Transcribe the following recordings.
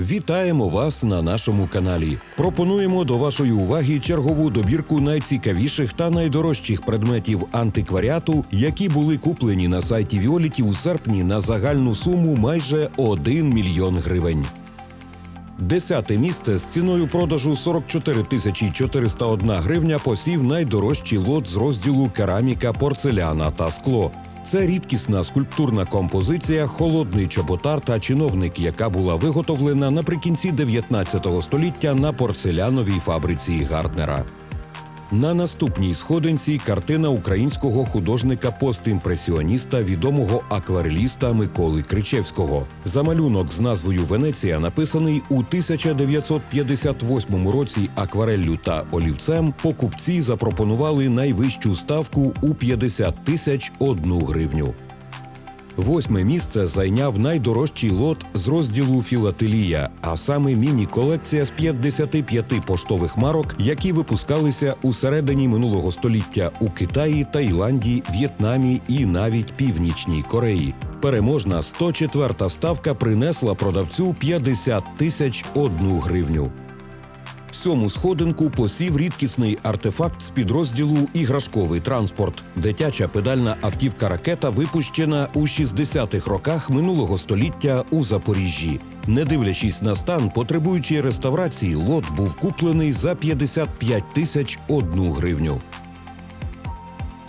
Вітаємо вас на нашому каналі. Пропонуємо до вашої уваги чергову добірку найцікавіших та найдорожчих предметів антикваріату, які були куплені на сайті Віоліті у серпні на загальну суму майже 1 мільйон гривень. Десяте місце з ціною продажу 44 тисячі 401 гривня посів найдорожчий лот з розділу кераміка, порцеляна та скло. Це рідкісна скульптурна композиція Холодний чоботар та чиновник, яка була виготовлена наприкінці 19 століття на порцеляновій фабриці Гарднера. На наступній сходинці картина українського художника-постімпресіоніста, відомого аквареліста Миколи Кричевського. Замалюнок з назвою Венеція написаний у 1958 році аквареллю та олівцем. Покупці запропонували найвищу ставку у 50 тисяч одну гривню. Восьме місце зайняв найдорожчий лот з розділу філателія, а саме міні-колекція з 55 поштових марок, які випускалися у середині минулого століття у Китаї, Таїланді, В'єтнамі і навіть Північній Кореї. Переможна 104-та ставка принесла продавцю 50 тисяч одну гривню. Сьому сходинку посів рідкісний артефакт з підрозділу Іграшковий транспорт. Дитяча педальна автівка ракета випущена у 60-х роках минулого століття у Запоріжжі. Не дивлячись на стан, потребуючи реставрації, лот був куплений за 55 тисяч одну гривню.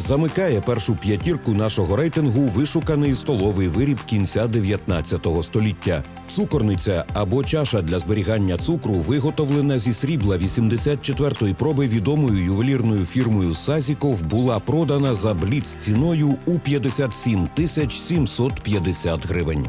Замикає першу п'ятірку нашого рейтингу вишуканий столовий виріб кінця 19 століття. Цукорниця або чаша для зберігання цукру виготовлена зі срібла 84-ї проби відомою ювелірною фірмою Сазіков була продана за бліц ціною у 57 тисяч 750 гривень.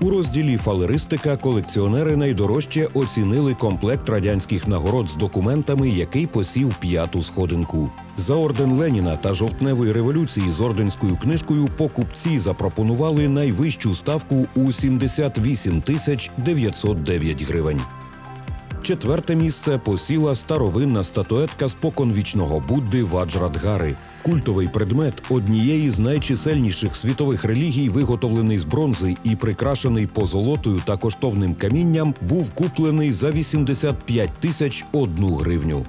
У розділі фалеристика колекціонери найдорожче оцінили комплект радянських нагород з документами, який посів п'яту сходинку. За орден Леніна та жовтневої революції з орденською книжкою покупці запропонували найвищу ставку у 78 тисяч 909 гривень. Четверте місце посіла старовинна статуетка споконвічного Будди Ваджрадгари. Культовий предмет однієї з найчисельніших світових релігій, виготовлений з бронзи і прикрашений позолотою та коштовним камінням, був куплений за 85 тисяч одну гривню.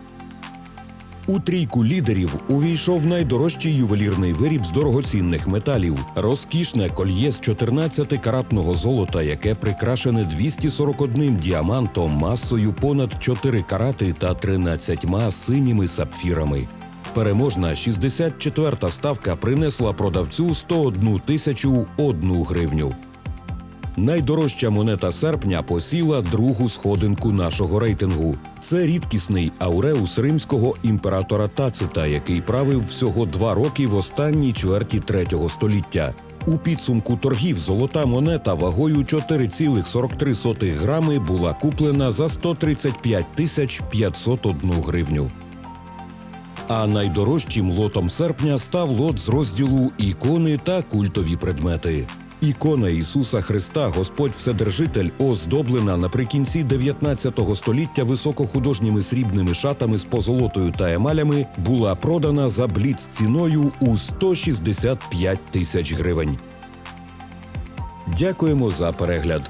У трійку лідерів увійшов найдорожчий ювелірний виріб з дорогоцінних металів розкішне кольє з 14-каратного золота, яке прикрашене 241 діамантом масою понад 4 карати та 13 синіми сапфірами. Переможна 64-та ставка принесла продавцю 101 тисячу одну гривню. Найдорожча монета серпня посіла другу сходинку нашого рейтингу. Це рідкісний ауреус римського імператора Тацита, який правив всього два роки в останній чверті третього століття. У підсумку торгів золота монета вагою 4,43 грами була куплена за 135 тисяч 501 гривню. А найдорожчим лотом серпня став лот з розділу ікони та культові предмети. Ікона Ісуса Христа, Господь Вседержитель, оздоблена наприкінці 19 століття високохудожніми срібними шатами з позолотою та емалями, була продана за бліц ціною у 165 тисяч гривень. Дякуємо за перегляд.